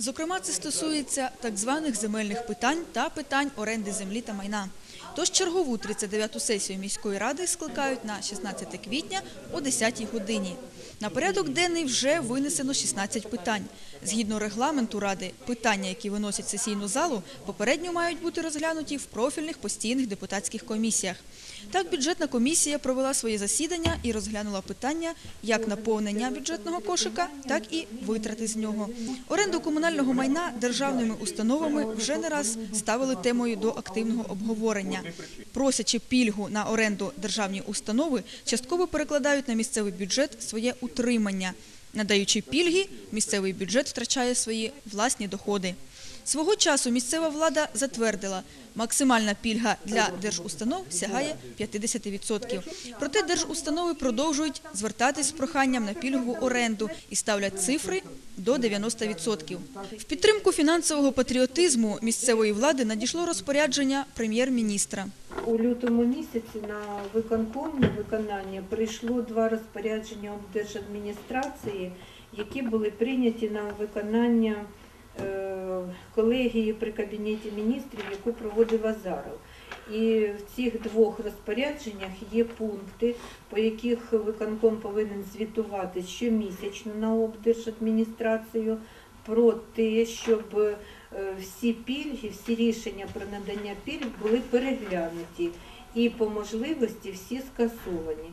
Зокрема, це стосується так званих земельних питань та питань оренди землі та майна. Тож чергову 39-ту сесію міської ради скликають на 16 квітня о 10-й годині. На порядок денний вже винесено 16 питань. Згідно регламенту ради, питання, які виносять сесійну залу, попередньо мають бути розглянуті в профільних постійних депутатських комісіях. Так, бюджетна комісія провела своє засідання і розглянула питання як наповнення бюджетного кошика, так і витрати з нього. Оренду комунального майна державними установами вже не раз ставили темою до активного обговорення. Просячи пільгу на оренду державні установи, частково перекладають на місцевий бюджет своє утримання. Надаючи пільги, місцевий бюджет втрачає свої власні доходи. Свого часу місцева влада затвердила, максимальна пільга для держустанов сягає 50%. Проте держустанови продовжують звертатись з проханням на пільгову оренду і ставлять цифри до 90%. В підтримку фінансового патріотизму місцевої влади надійшло розпорядження прем'єр-міністра. У лютому місяці на виконком на виконання прийшло два розпорядження облдержадміністрації, які були прийняті на виконання е, колегії при кабінеті міністрів, яку проводив Азаров. І в цих двох розпорядженнях є пункти, по яких виконком повинен звітувати щомісячно на облдержадміністрацію про те, щоб всі пільги, всі рішення про надання пільг були переглянуті і по можливості всі скасовані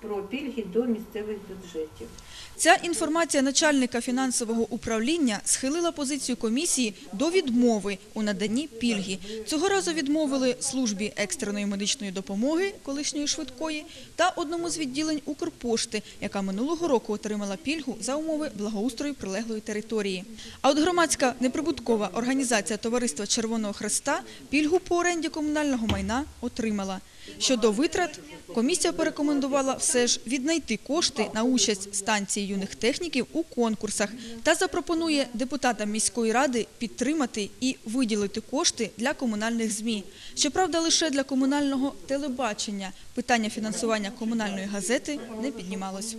про пільги до місцевих бюджетів. Ця інформація начальника фінансового управління схилила позицію комісії до відмови у наданні пільги. Цього разу відмовили службі екстреної медичної допомоги, колишньої швидкої, та одному з відділень Укрпошти, яка минулого року отримала пільгу за умови благоустрою прилеглої території. А от громадська неприбуткова організація Товариства Червоного Хреста пільгу по оренді комунального майна отримала. Щодо витрат, комісія порекомендувала все ж віднайти кошти на участь станції юних техніків у конкурсах та запропонує депутатам міської ради підтримати і виділити кошти для комунальних ЗМІ. Щоправда, лише для комунального телебачення питання фінансування комунальної газети не піднімалось.